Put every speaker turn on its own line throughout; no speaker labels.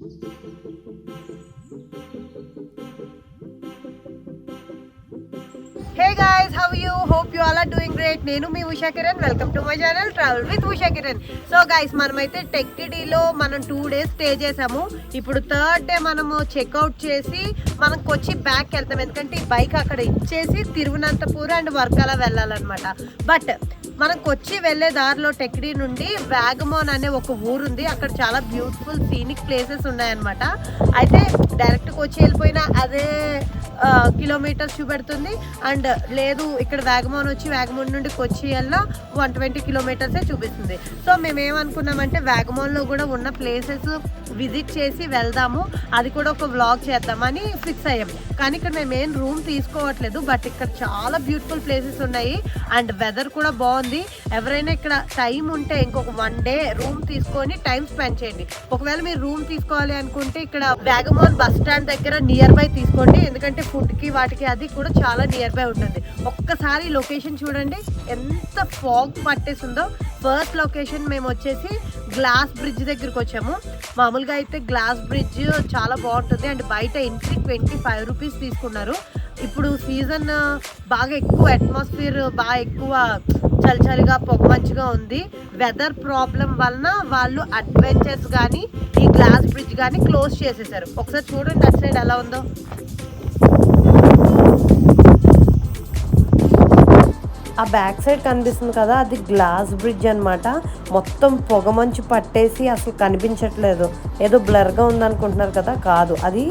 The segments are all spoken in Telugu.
Hey guys how you hope you all are doing great నేను మీ Usha Kiran. Welcome to my channel travel with Usha Kiran. So guys మనమైతే టెక్టిడీలో మనం టూ డేస్ స్టే చేసాము. ఇప్పుడు థర్డ్ డే మనము చెక్అవుట్ చేసి మనం కొచ్చి బ్యాక్ వెళ్తాం. ఎందుకంటే ఈ బైక్ అక్కడ ఇచ్చేసి తిరువనంతపూర్ అండ్ వర్కాల వెళ్ళాలన్నమాట. బట్ మనం కొచ్చి వెళ్ళే దారిలో టెక్డీ నుండి వ్యాగమోన్ అనే ఒక ఊరు ఉంది అక్కడ చాలా బ్యూటిఫుల్ సీనిక్ ప్లేసెస్ ఉన్నాయన్నమాట. అయితే డైరెక్ట్ కొచ్చి వెళ్ళిపోయినా అదే కిలోమీటర్స్ చూపెడుతుంది. అండ్ లేదు ఇక్కడ వ్యాగమోన్ వచ్చి వ్యాగమోన్ నుండి కొచ్చి వెళ్ళా వన్ ట్వంటీ కిలోమీటర్సే చూపిస్తుంది. సో మేము ఏమనుకున్నామంటే వ్యాగమోన్లో కూడా ఉన్న ప్లేసెస్ విజిట్ చేసి వెళ్దాము. అది కూడా ఒక వ్లాగ్ చేద్దామని ఫిక్స్ అయ్యాం. కానీ ఇక్కడ మేము ఏం రూమ్ తీసుకోవట్లేదు. బట్ ఇక్కడ చాలా బ్యూటిఫుల్ ప్లేసెస్ ఉన్నాయి. అండ్ వెదర్ కూడా బాగుంది. ఎవరైనా ఇక్కడ టైం ఉంటే ఇంకొక వన్ డే రూమ్ తీసుకొని టైం స్పెండ్ చేయండి. ఒకవేళ మీరు రూమ్ తీసుకోవాలి అనుకుంటే ఇక్కడ వ్యాగమోన్ బస్ స్టాండ్ దగ్గర నియర్ బై తీసుకోండి. ఎందుకంటే ఫుడ్కి వాటికి అది కూడా చాలా నియర్ బై ఉంటుంది. ఒక్కసారి లొకేషన్ చూడండి. ఎంత ఫాగ్ పట్టేసిందో. ఫస్ట్ లొకేషన్ మేము వచ్చేసి గ్లాస్ బ్రిడ్జ్ దగ్గరికి వచ్చాము. మామూలుగా అయితే గ్లాస్ బ్రిడ్జ్ చాలా బాగుంటుంది. అండ్ బయట ఎంట్రీ ట్వంటీ ఫైవ్ రూపీస్ తీసుకున్నారు. ఇప్పుడు సీజన్ బాగా ఎక్కువ అట్మాస్ఫియర్ బాగా ఎక్కువ చలి చలిగా పొగ ఉంది. వెదర్ ప్రాబ్లం వలన వాళ్ళు అడ్వెంచర్స్ కానీ ఈ గ్లాస్ బ్రిడ్జ్ కానీ క్లోజ్ చేసేసారు. ఒకసారి చూడండి అటు సైడ్ ఎలా ఉందో. ఆ బ్యాక్ సైడ్ కనిపిస్తుంది కదా అది గ్లాస్ బ్రిడ్జ్ అన్నమాట. మొత్తం పొగ మంచు పట్టేసి అసలు కనిపించట్లేదు. ఏదో బ్లర్గా ఉందనుకుంటున్నారు కదా కాదు. అది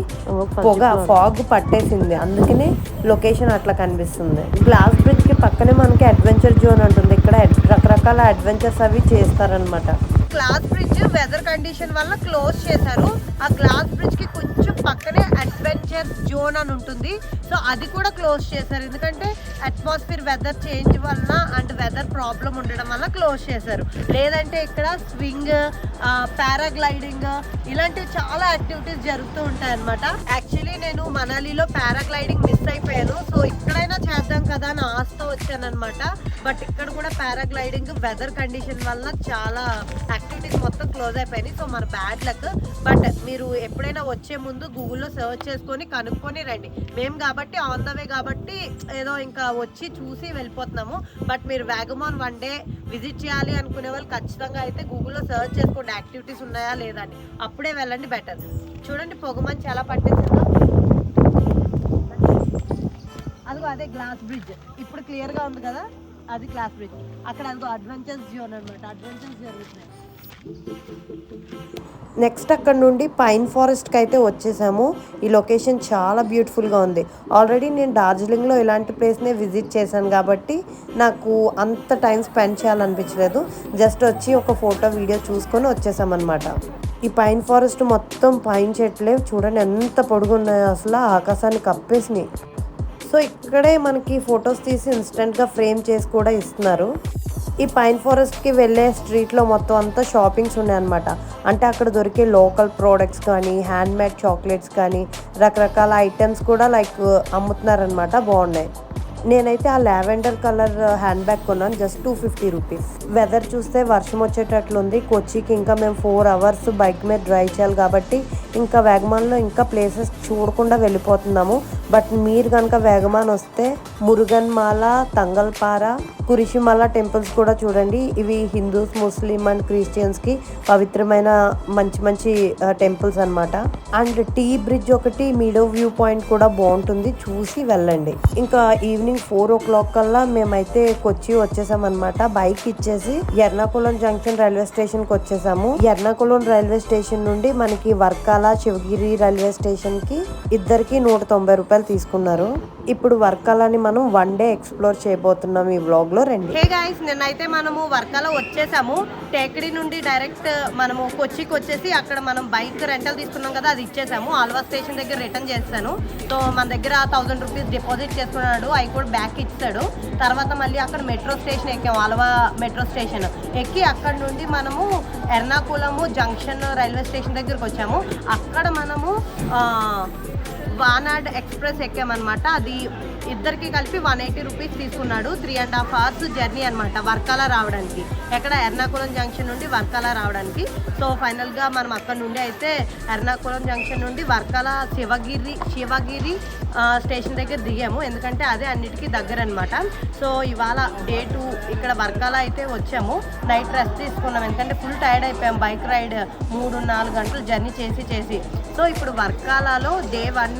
పొగ ఫాగ్ పట్టేసింది. అందుకనే లొకేషన్ అట్లా కనిపిస్తుంది. గ్లాస్ బ్రిడ్జ్కి పక్కనే మనకి అడ్వెంచర్ జోన్ ఉంటుంది ఇక్కడ రకరకాల అడ్వెంచర్స్ అవి చేస్తారనమాట గ్లాస్ బ్రిడ్జ్ వెదర్ కండిషన్ వల్ల క్లోజ్ చేశారు. ఆ గ్లాస్ బ్రిడ్జ్కి కొంచెం పక్కనే అడ్వెంచర్ జోన్ అని ఉంటుంది. సో అది కూడా క్లోజ్ చేశారు. ఎందుకంటే అట్మాస్ఫియర్ వెదర్ చేంజ్ వలన అండ్ వెదర్ ప్రాబ్లం ఉండడం వల్ల క్లోజ్ చేశారు. లేదంటే ఇక్కడ స్వింగ్ పారాగ్లైడింగ్ ఇలాంటి చాలా యాక్టివిటీస్ జరుగుతూ ఉంటాయి అనమాట యాక్చువల్లీ నేను మనాలిలో పారాగ్లైడింగ్ మిస్ అయిపోయాను. సో ఇక్కడైనా చేద్దాం కదా అని ఆస్తో వచ్చానమాట బట్ ఇక్కడ కూడా పారాగ్లైడింగ్ వెదర్ కండిషన్ వల్ల చాలా యాక్టివిటీస్ మొత్తం క్లోజ్ అయిపోయినాయి. సో మన బ్యాడ్ లక్. బట్ మీరు ఎప్పుడైనా వచ్చే ముందు గూగుల్లో సెర్చ్ చేసుకొని కనుక్కొని రండి. మేము కాబట్టి ఆన్ ద వే కాబట్టి ఏదో ఇంకా వచ్చి చూసి వెళ్ళిపోతున్నాము. బట్ మీరు వ్యాగమాన్ వన్ డే విజిట్ చేయాలి అనుకునే వాళ్ళు ఖచ్చితంగా అయితే గూగుల్లో సెర్చ్ చేసుకోండి. యాక్టివిటీస్ ఉన్నాయా లేదా అని. అప్పుడే వెళ్ళండి బెటర్. చూడండి పొగమని చాలా పట్టేసిందో అదిగో అదే గ్లాస్ బ్రిడ్జ్ ఇప్పుడు క్లియర్గా ఉంది కదా? అది గ్లాస్ బ్రిడ్జ్ అక్కడ అదిగో అడ్వెంచర్స్ జోన్ అనమాట అడ్వెంచర్స్ జరుగుతున్నాయి నెక్స్ట్ అక్కడ నుండి పైన్ ఫారెస్ట్కి అయితే వచ్చేసాము. ఈ లొకేషన్ చాలా బ్యూటిఫుల్గా ఉంది. ఆల్రెడీ నేను డార్జిలింగ్లో ఇలాంటి ప్లేస్నే విజిట్ చేశాను కాబట్టి నాకు అంత టైం స్పెండ్ చేయాలనిపించలేదు. జస్ట్ వచ్చి ఒక ఫోటో వీడియో చూసుకొని వచ్చేసామన్నమాట. ఈ పైన్ ఫారెస్ట్ మొత్తం పైన్ చెట్లే. చూడండి ఎంత పొడుగున్నాయో అసలు. ఆకాశాన్ని కప్పేసినాయి. సో ఇక్కడే మనకి ఫొటోస్ తీసి ఇన్స్టెంట్గా ఫ్రేమ్ చేసి కూడా ఇస్తున్నారు. ఈ పైన్ ఫారెస్ట్కి వెళ్ళే స్ట్రీట్లో మొత్తం అంతా షాపింగ్స్ ఉన్నాయన్నమాట. అంటే అక్కడ దొరికే లోకల్ ప్రోడక్ట్స్ కానీ హ్యాండ్ మేడ్ చాక్లెట్స్ కానీ రకరకాల ఐటమ్స్ కూడా లైక్ అమ్ముతున్నారనమాట బాగున్నాయి. నేనైతే ఆ lavender colour uh, hand bag కొన్నాను. Just two fifty rupees weather చూస్తే వర్షం వచ్చేటట్లుంది. కొచ్చికి ఇంకా మేము ఫోర్ అవర్స్ బైక్ మీద డ్రైవ్ చేయాలి కాబట్టి ఇంకా వేగమాన్లో ఇంకా ప్లేసెస్ చూడకుండా వెళ్ళిపోతున్నాము. బట్ మీరు కనుక వేగమాన్ వస్తే మురుగన్మాల తంగల్పార కురిషిమాల టెంపుల్స్ కూడా చూడండి. ఇవి హిందూస్ ముస్లిం అండ్ క్రిస్టియన్స్కి పవిత్రమైన మంచి మంచి టెంపుల్స్ అనమాట అండ్ టీ బ్రిడ్జ్ ఒకటి మీడో వ్యూ పాయింట్ కూడా బాగుంటుంది. చూసి వెళ్ళండి. ఇంకా ఈవినింగ్ ఫోర్ ఓ క్లాక్ కల్లా మేమైతే కొచ్చి వచ్చేసామన్నమాట. బైక్ ఇచ్చేసి ఎర్నాకుళం జంక్షన్ రైల్వే స్టేషన్కి వచ్చేసాము. ఎర్నాకుళం రైల్వే స్టేషన్ నుండి మనకి వర్కాల శివగిరి రైల్వే స్టేషన్కి ఇద్దరికి నూట తొంభై రూపాయలు తీసుకున్నారు. ఇప్పుడు వర్కాలని మనం వన్ డే ఎక్స్ప్లోర్ చేయబోతున్నాం ఈ బ్లాగ్లో రెండు. హే గైస్ నిన్నైతే మనము వర్కాల వచ్చేసాము. టేకడి నుండి డైరెక్ట్ మనము కొచ్చికి వచ్చేసి అక్కడ మనం బైక్ రెంటల్ తీసుకున్నాం కదా అది ఇచ్చేసాము. ఆల్వా స్టేషన్ దగ్గర రిటర్న్ చేస్తాను. సో మన దగ్గర థౌసండ్ రూపీస్ డిపాజిట్ చేసుకున్నాడు. అవి కూడా బ్యాక్ ఇచ్చాడు. తర్వాత మళ్ళీ అక్కడ మెట్రో స్టేషన్ ఎక్కాము అలవా మెట్రో స్టేషన్ ఎక్కి అక్కడ నుండి మనము ఎర్నాకుళము జంక్షన్ రైల్వే స్టేషన్ దగ్గరకు వచ్చాము. అక్కడ మనము వానాడ్ ఎక్స్ప్రెస్ ఎక్కామన్నమాట. అది ఇద్దరికి కలిపి వన్ ఎయిటీ రూపీస్ తీసుకున్నాడు. Three and half hours journey అనమాట వర్కాల రావడానికి. ఎక్కడ ఎర్నాకుళం జంక్షన్ నుండి వర్కాల రావడానికి. సో ఫైనల్గా మనం అక్కడ నుండి అయితే ఎర్నాకుళం జంక్షన్ నుండి వర్కాల శివగిరి శివగిరి స్టేషన్ దగ్గర దిగాము. ఎందుకంటే అదే అన్ని అన్నిటికీ దగ్గర అనమాట సో ఇవాళ డే టూ ఇక్కడ వర్కాల అయితే వచ్చాము. నైట్ రెస్ట్ తీసుకున్నాం. ఎందుకంటే ఫుల్ టైర్డ్ అయిపోయాం. బైక్ రైడ్ మూడు నాలుగు గంటలు జర్నీ చేసి చేసి. సో ఇప్పుడు వర్కాలలో డే వన్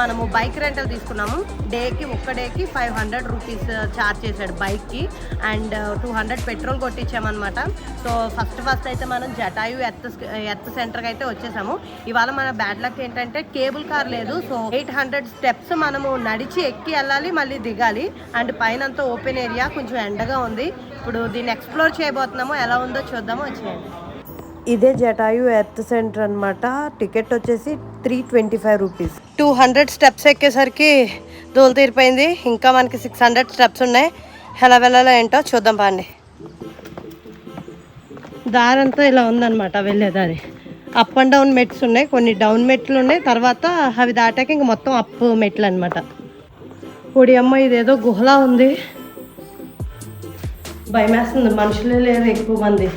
మనము బైక్ రెంటల్ తీసుకున్నాము. డేకి ఒక్క డేకి five hundred rupees uh, charge చేశాడు బైక్కి. And uh, two hundred petrol కొట్టించామన్నమాట. సో ఫస్ట్ ఫస్ట్ అయితే మనం జటాయు ఎర్త్ ఎర్త్ సెంటర్కి అయితే వచ్చేసాము. ఇవాళ మన బ్యాడ్ లక్ ఏంటంటే కేబుల్ కార్ లేదు. సో ఎయిట్ హండ్రెడ్ స్టెప్స్ మనము నడిచి ఎక్కి వెళ్ళాలి మళ్ళీ దిగాలి. అండ్ పైన అంతా ఓపెన్ ఏరియా కొంచెం ఎండగా ఉంది. ఇప్పుడు దీన్ని ఎక్స్ప్లోర్ చేయబోతున్నాము. ఎలా ఉందో చూద్దాము. వచ్చేయండి. ఇదే జటాయు ఎర్త్ సెంటర్ అనమాట టికెట్ వచ్చేసి three twenty five rupees. Two hundred steps ఎక్కేసరికి దోలు తీరిపోయింది. ఇంకా మనకి సిక్స్ హండ్రెడ్ స్టెప్స్ ఉన్నాయి. ఎలా వెళ్ళాలో ఏంటో చూద్దాం బాండి దారంతా ఇలా ఉందన్నమాట వెళ్ళేదారి. అప్ అండ్ డౌన్ మెట్స్ ఉన్నాయి. కొన్ని డౌన్ మెట్లు ఉన్నాయి. తర్వాత అవి దాటాక ఇంక మొత్తం అప్ మెట్లు అనమాట పొడి అమ్మ ఇదేదో గుహలా ఉంది. భయమేస్తుంది. మనుషులే లేరు ఎక్కువ మంది.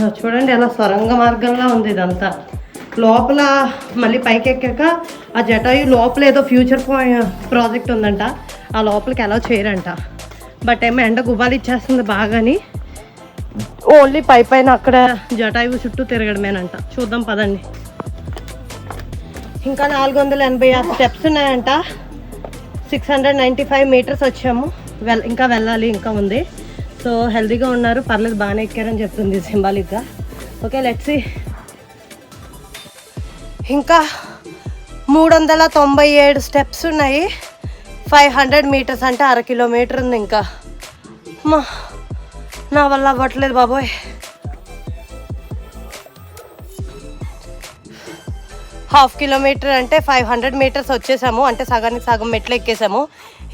చూడండి ఎలా సొరంగ మార్గంలా ఉంది ఇదంతా. లోపల మళ్ళీ పైకి ఎక్కాక ఆ జటాయు లోపల ఏదో ఫ్యూచర్ ప్రాజెక్ట్ ఉందంట. ఆ లోపలికి ఎలా చేయరంట. బట్ ఏమో ఎండ గుబాలు ఇచ్చేస్తుంది బాగాని. ఓన్లీ పై పైన అక్కడ జటాయువు చుట్టూ తిరగడమేనంట. చూద్దాం పదండి. ఇంకా నాలుగు వందల ఎనభై ఆరు స్టెప్స్ ఉన్నాయంట. Six hundred ninety five metres వచ్చాము. వెల్ ఇంకా వెళ్ళాలి ఇంకా ఉంది. సో హెల్తీగా ఉన్నారు. పర్లేదు బాగానే ఎక్కారని చెప్తుంది సింబాలిక్గా. ఓకే లెట్స్ ఇంకా మూడు వందల తొంభై ఏడు స్టెప్స్ ఉన్నాయి. ఫైవ్ హండ్రెడ్ మీటర్స్ అంటే అర కిలోమీటర్ ఉంది ఇంకా. మా నా వల్ల అవ్వట్లేదు బాబోయ్. హాఫ్ కిలోమీటర్ అంటే ఫైవ్ హండ్రెడ్ మీటర్స్ వచ్చేసాము. అంటే సగానికి సగం మెట్లు ఎక్కేసాము.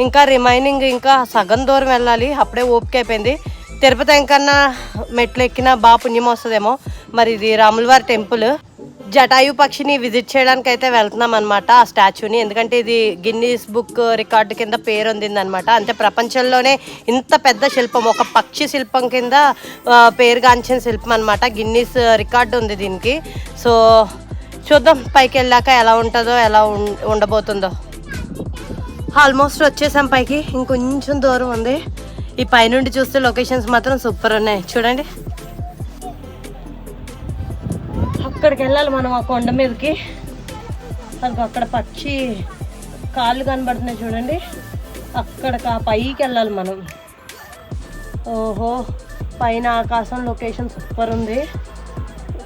ఇంకా రిమైనింగ్ ఇంకా సగం దూరం వెళ్ళాలి. అప్పుడే ఓపిక అయిపోయింది. తిరుపతి ఇంకన్నా మెట్లు ఎక్కినా బాగా పుణ్యం వస్తుందేమో. మరి ఇది రాములవారి టెంపుల్. జటాయు పక్షిని విజిట్ చేయడానికి అయితే వెళ్తున్నాం అనమాట ఆ స్టాచ్యూని. ఎందుకంటే ఇది గిన్నీస్ బుక్ రికార్డు కింద పేరు అనమాట అంటే ప్రపంచంలోనే ఇంత పెద్ద శిల్పం ఒక పక్షి శిల్పం కింద పేరుగాంచిన శిల్పం అనమాట గిన్నీస్ రికార్డు ఉంది దీనికి. సో చూద్దాం పైకి వెళ్ళాక ఎలా ఉంటుందో ఎలా ఉం- ఉండబోతుందో. ఆల్మోస్ట్ వచ్చేసాం పైకి. ఇంకొంచెం దూరం ఉంది. ఈ పైనుండి చూస్తే లొకేషన్స్ మాత్రం సూపర్ ఉన్నాయి. చూడండి. అక్కడికి వెళ్ళాలి మనం ఆ కొండ మీదకి. మనకు అక్కడ పక్షి కాళ్ళు కనబడుతున్నాయి చూడండి. అక్కడికి ఆ పైకి వెళ్ళాలి మనం. ఓహో పైన ఆకాశం లొకేషన్ సూపర్ ఉంది.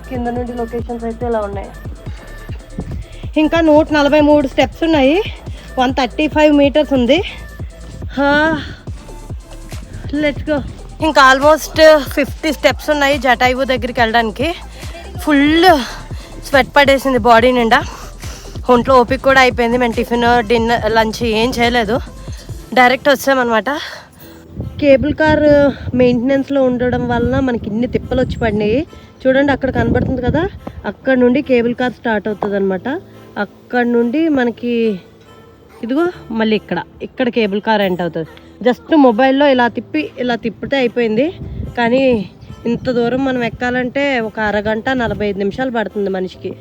కింద నుండి లొకేషన్స్ అయితే ఇలా ఉన్నాయి. ఇంకా నూట నలభై మూడు స్టెప్స్ ఉన్నాయి. వన్ థర్టీ ఫైవ్ మీటర్స్ ఉంది. లెట్స్ గో ఇంకా ఆల్మోస్ట్ ఫిఫ్టీ స్టెప్స్ ఉన్నాయి జటాయువు దగ్గరికి వెళ్ళడానికి. ఫుల్ స్వెట్ పడేసింది బాడీ నిండా. ఒంట్లో ఓపిక కూడా అయిపోయింది. మేము టిఫిన్ డిన్నర్ లంచ్ ఏం చేయలేదు. డైరెక్ట్ వచ్చామన్నమాట. కేబుల్ కార్ మెయింటెనెన్స్లో ఉండడం వలన మనకి ఇన్ని తిప్పలు వచ్చి పడినాయి. చూడండి అక్కడ కనబడుతుంది కదా? అక్కడ నుండి కేబుల్ కార్ స్టార్ట్ అవుతుంది అనమాట అక్కడ నుండి మనకి ఇదిగో మళ్ళీ ఇక్కడ. ఇక్కడ కేబుల్ కార్ ఎంట్ అవుతుంది. జస్ట్ మొబైల్లో ఇలా తిప్పి ఇలా తిప్పితే అయిపోయింది. కానీ ఇంత దూరం మనం ఎక్కాలంటే ఒక అరగంట నలభై ఐదు నిమిషాలు పడుతుంది మనిషికి.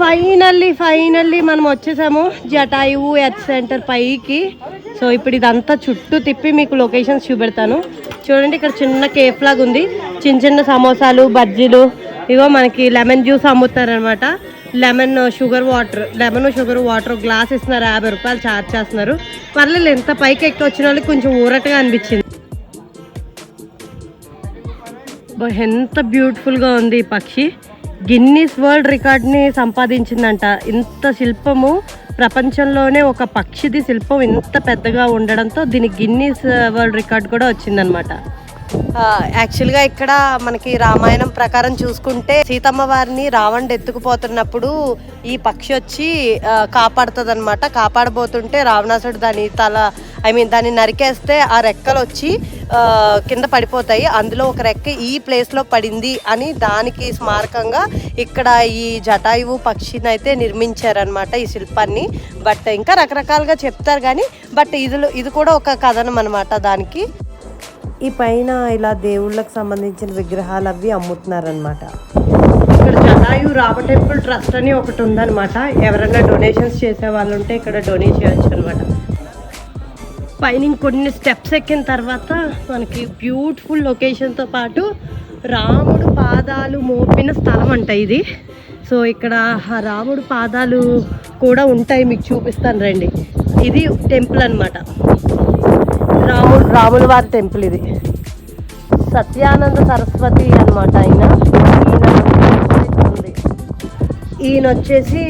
ఫైనల్లీ ఫైనల్లీ మనం వచ్చేసాము. జటాయువు ఎర్త్ సెంటర్ పైకి. సో ఇప్పుడు ఇదంతా చుట్టూ తిప్పి మీకు లొకేషన్స్ చూపెడతాను. చూడండి ఇక్కడ చిన్న కేఫ్ లాగా ఉంది చిన్న చిన్న సమోసాలు బజ్జీలు. ఇగో మనకి lemon juice అమ్ముతారనమాట. Lemon sugar water lemon sugar water glass ఇస్తున్నారు యాభై రూపాయలు ఛార్జ్ చేస్తున్నారు. పర్లేదు ఎంత పైకి ఎక్కి వచ్చిన వాళ్ళకి కొంచెం ఊరటగా అనిపించింది. ఎంత బ్యూటిఫుల్గా ఉంది ఈ పక్షి. గిన్నీస్ వరల్డ్ రికార్డ్ని సంపాదించిందంట. ఇంత శిల్పము ప్రపంచంలోనే ఒక పక్షిది శిల్పం ఇంత పెద్దగా ఉండడంతో దీనికి గిన్నీస్ వరల్డ్ రికార్డ్ కూడా వచ్చిందనమాట యాక్చువల్గా ఇక్కడ మనకి రామాయణం ప్రకారం చూసుకుంటే సీతమ్మ వారిని రావణుడు ఎత్తుకుపోతున్నప్పుడు ఈ పక్షి వచ్చి కాపాడుతుంది అనమాట కాపాడబోతుంటే రావణాసుడు దాని తల ఐ మీన్ దాన్ని నరికేస్తే ఆ రెక్కలు వచ్చి కింద పడిపోతాయి. అందులో ఒక రెక్క ఈ ప్లేస్లో పడింది అని దానికి స్మారకంగా ఇక్కడ ఈ జటాయువు పక్షిని అయితే నిర్మించారనమాట ఈ శిల్పాన్ని. బట్ ఇంకా రకరకాలుగా చెప్తారు కానీ బట్ ఇది ఇది కూడా ఒక కథనం అనమాట దానికి. ఈ పైన ఇలా దేవుళ్ళకి సంబంధించిన విగ్రహాలు అవి అమ్ముతున్నారనమాట ఇక్కడ జటాయు రామ టెంపుల్ ట్రస్ట్ అని ఒకటి ఉందన్నమాట. ఎవరైనా డొనేషన్స్ చేసే వాళ్ళు ఉంటే ఇక్కడ డొనేట్ చేయొచ్చు అనమాట పైన కొన్ని స్టెప్స్ ఎక్కిన తర్వాత మనకి బ్యూటిఫుల్ లొకేషన్తో పాటు రాముడు పాదాలు మోపిన స్థలం అంట ఇది. సో ఇక్కడ ఆ రాముడు పాదాలు కూడా ఉంటాయి మీకు చూపిస్తాను రండి. ఇది టెంపుల్ అన్నమాట. రాముడు వారి టెంపుల్ ఇది. సత్యానంద సరస్వతి అనమాట ఆయన. ఈయన ఉంది. ఈయన వచ్చేసి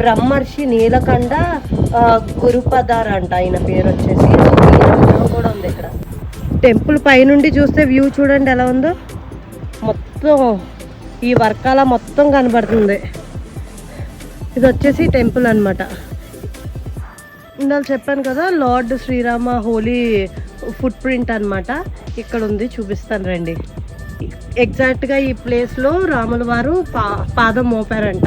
బ్రహ్మర్షి నీలకంఠ గురుపదార్ అంట ఆయన పేరు వచ్చేసి కూడా ఉంది ఇక్కడ. టెంపుల్ పైనుండి చూస్తే వ్యూ చూడండి ఎలా ఉందో. మొత్తం ఈ వర్కాల మొత్తం కనబడుతుంది. ఇది వచ్చేసి టెంపుల్ అన్నమాట. ఇందాక చెప్పాను కదా lord Srirama holy foot print అనమాట ఇక్కడ ఉంది చూపిస్తాను రండి. ఎగ్జాక్ట్గా ఈ ప్లేస్లో రాముల వారు పా పాదం మోపారంట.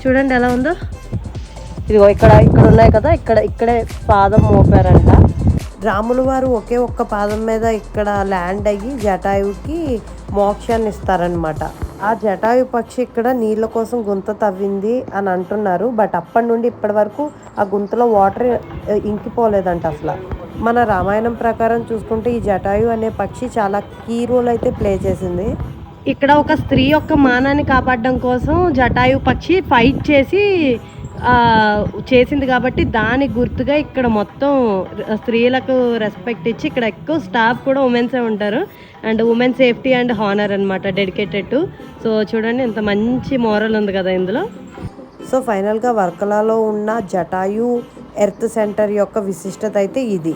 చూడండి ఎలా ఉందో. ఇదిగో ఇక్కడ ఇక్కడ ఉన్నాయి కదా ఇక్కడ ఇక్కడే పాదం మోపారంట. రాములు వారు ఒకే ఒక్క పాదం మీద ఇక్కడ ల్యాండ్ అయ్యి జటాయువుకి మోక్షాన్ని ఇస్తారనమాట ఆ జటాయు పక్షి ఇక్కడ నీళ్ళ కోసం గుంత తవ్వింది అని అంటున్నారు. బట్ అప్పటి నుండి ఇప్పటి వరకు ఆ గుంతలో వాటర్ ఇంకిపోలేదంట అసలు. మన రామాయణం ప్రకారం చూసుకుంటే ఈ జటాయు అనే పక్షి చాలా కీ రోల్ అయితే ప్లే చేసింది. ఇక్కడ ఒక స్త్రీ యొక్క మానాన్ని కాపాడడం కోసం జటాయు పక్షి ఫైట్ చేసి చేసింది కాబట్టి దాని గుర్తుగా ఇక్కడ మొత్తం స్త్రీలకు రెస్పెక్ట్ ఇచ్చి ఇక్కడ ఎక్కువ స్టాఫ్ కూడా ఉమెన్సే ఉంటారు. And women safety and honour అనమాట డెడికేటెడ్ టు సో చూడండి ఇంత మంచి మోరల్ ఉంది కదా ఇందులో. సో ఫైనల్గా వర్కలాలో ఉన్న జటాయు ఎర్త్ సెంటర్ యొక్క విశిష్టత అయితే ఇది.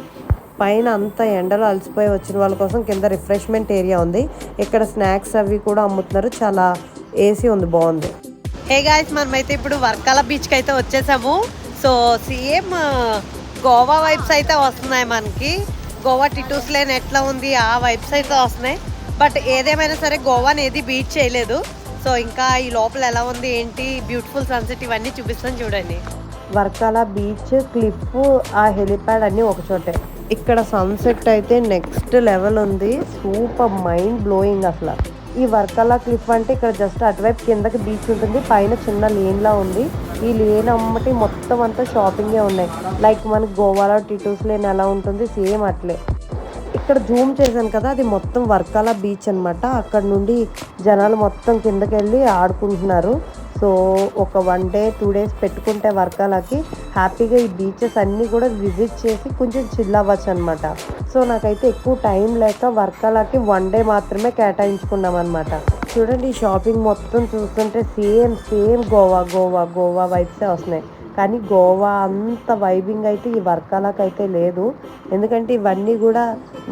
పైన అంత ఎండలో అలసిపోయి వచ్చిన వాళ్ళ కోసం కింద రిఫ్రెష్మెంట్ ఏరియా ఉంది. ఇక్కడ స్నాక్స్ అవి కూడా అమ్ముతున్నారు. చాలా ఏసీ ఉంది బాగుంది. హే గాయస్ మనమైతే ఇప్పుడు వర్కాల బీచ్కి అయితే వచ్చేసాము. సో సేమ్ గోవా వైబ్స్ అయితే వస్తున్నాయి మనకి. గోవా టిటూస్ లేని ఎట్లా ఉంది ఆ వైబ్స్ అయితే వస్తున్నాయి. బట్ ఏదేమైనా సరే గోవాని ఏది బీచ్ చేయలేదు. సో ఇంకా ఈ లోపల ఎలా ఉంది ఏంటి బ్యూటిఫుల్ సన్సెట్ ఇవన్నీ చూపిస్తాను చూడండి. వర్కాల బీచ్ క్లిఫ్ ఆ హెలిప్యాడ్ అన్నీ ఒకచోటే ఇక్కడ సన్సెట్ అయితే నెక్స్ట్ లెవెల్ ఉంది. సూపర్ మైండ్ బ్లోయింగ్ అసలు. ఈ వర్కలా క్లిఫ్ అంటే ఇక్కడ జస్ట్ అటువైపు కిందకి బీచ్ ఉంటుంది పైన చిన్న లేన్లా ఉంది. ఈ లేన్ అమ్మటి మొత్తం అంతా షాపింగే ఉన్నాయి. లైక్ మనకి గోవాలో టిటూస్ లేన్ ఎలా ఉంటుంది సేమ్ అట్లే. ఇక్కడ జూమ్ చేశాను కదా అది మొత్తం వర్కాల బీచ్ అనమాట అక్కడ నుండి జనాలు మొత్తం కిందకి వెళ్ళి ఆడుకుంటున్నారు. సో ఒక వన్ డే టూ డేస్ పెట్టుకుంటే వర్కాలకి హ్యాపీగా ఈ బీచెస్ అన్నీ కూడా విజిట్ చేసి కొంచెం చిల్ అవ్వచ్చు అనమాట సో నాకైతే ఎక్కువ టైం లేక వర్కాలకి వన్ డే మాత్రమే కేటాయించుకున్నాం అనమాట చూడండి ఈ షాపింగ్ మొత్తం చూస్తుంటే సేమ్ సేమ్ గోవా గోవా గోవా వైబ్సే వస్తున్నాయి. కానీ గోవా అంత వైబింగ్ అయితే ఈ వర్కాలకు అయితే లేదు. ఎందుకంటే ఇవన్నీ కూడా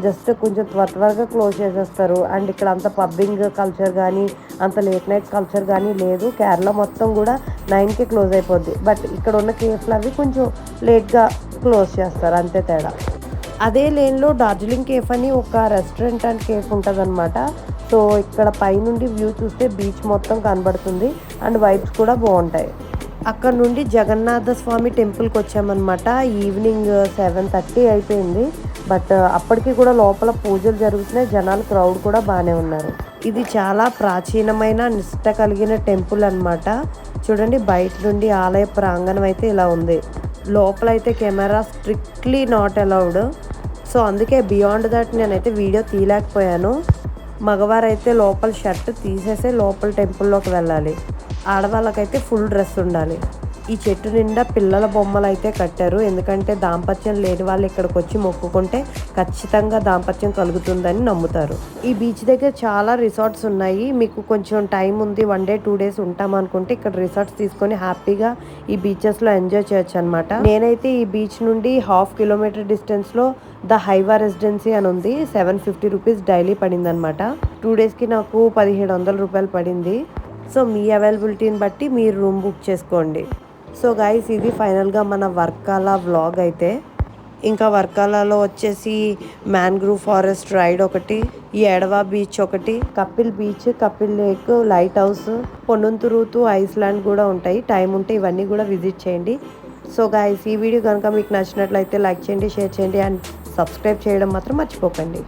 జస్ట్ కొంచెం త్వర త్వరగా క్లోజ్ చేసేస్తారు. అండ్ ఇక్కడ అంత పబ్బింగ్ కల్చర్ కానీ అంత లేట్ నైట్ కల్చర్ కానీ లేదు. కేరళ మొత్తం కూడా నైన్కి క్లోజ్ అయిపోద్ది. బట్ ఇక్కడ ఉన్న కేఫ్లు అవి కొంచెం లేట్గా క్లోజ్ చేస్తారు. అంతే తేడా. అదే లేన్లో డార్జిలింగ్ కేఫ్ అని ఒక రెస్టారెంట్ అండ్ కేఫ్ ఉంటుంది సో ఇక్కడ పైనుండి వ్యూ చూస్తే బీచ్ మొత్తం కనబడుతుంది. అండ్ వైబ్స్ కూడా బాగుంటాయి. అక్కడ నుండి జగన్నాథ స్వామి టెంపుల్కి వచ్చామన్నమాట. ఈవినింగ్ సెవెన్ థర్టీ అయిపోయింది. బట్ అప్పటికి కూడా లోపల పూజలు జరుగుతున్నాయి. జనాలు క్రౌడ్ కూడా బాగానే ఉన్నారు. ఇది చాలా ప్రాచీనమైన నిష్ట కలిగిన టెంపుల్ అన్నమాట. చూడండి బయట నుండి ఆలయ ప్రాంగణం అయితే ఇలా ఉంది. లోపల అయితే camera strictly not allowed. So అందుకే బియాండ్ దట్ నేనైతే వీడియో తీయలేకపోయాను. మగవారైతే లోపల షర్ట్ తీసేసే లోపల టెంపుల్లోకి వెళ్ళాలి. ఆడవాళ్ళకైతే ఫుల్ డ్రెస్ ఉండాలి.
ఈ చెట్టు నిండా పిల్లల బొమ్మలు అయితే కట్టారు. ఎందుకంటే దాంపత్యం లేని వాళ్ళు ఇక్కడికి వచ్చి మొక్కుకుంటే ఖచ్చితంగా దాంపత్యం కలుగుతుందని నమ్ముతారు. ఈ బీచ్ దగ్గర చాలా రిసార్ట్స్ ఉన్నాయి. మీకు కొంచెం టైం ఉంది వన్ డే టూ డేస్ ఉంటాం అనుకుంటే ఇక్కడ రిసార్ట్స్ తీసుకొని హ్యాపీగా ఈ బీచెస్లో ఎంజాయ్ చేయొచ్చు అనమాట నేనైతే ఈ బీచ్ నుండి హాఫ్ కిలోమీటర్ డిస్టెన్స్లో ద హైవా రెసిడెన్సీ అని ఉంది. సెవెన్ ఫిఫ్టీ రూపీస్ డైలీ పడింది అనమాట టూ డేస్కి నాకు పదిహేడు వందల రూపాయలు పడింది. సో మీ అవైలబిలిటీని బట్టి మీరు రూమ్ బుక్ చేసుకోండి. సో గైస్ ఇది ఫైనల్గా మన వర్కాల వ్లాగ్ అయితే. ఇంకా వర్కాలలో వచ్చేసి మ్యాంగ్రూవ్ ఫారెస్ట్ రైడ్ ఒకటి ఈ ఎడవా బీచ్ ఒకటి Kappil beach Kappil lake lighthouse Ponnumthuruthu island కూడా ఉంటాయి. టైం ఉంటే ఇవన్నీ కూడా విజిట్ చేయండి. సో గాయస్ ఈ వీడియో కనుక మీకు నచ్చినట్లయితే లైక్ చేయండి షేర్ చేయండి అండ్ సబ్స్క్రైబ్ చేయడం మాత్రం మర్చిపోకండి.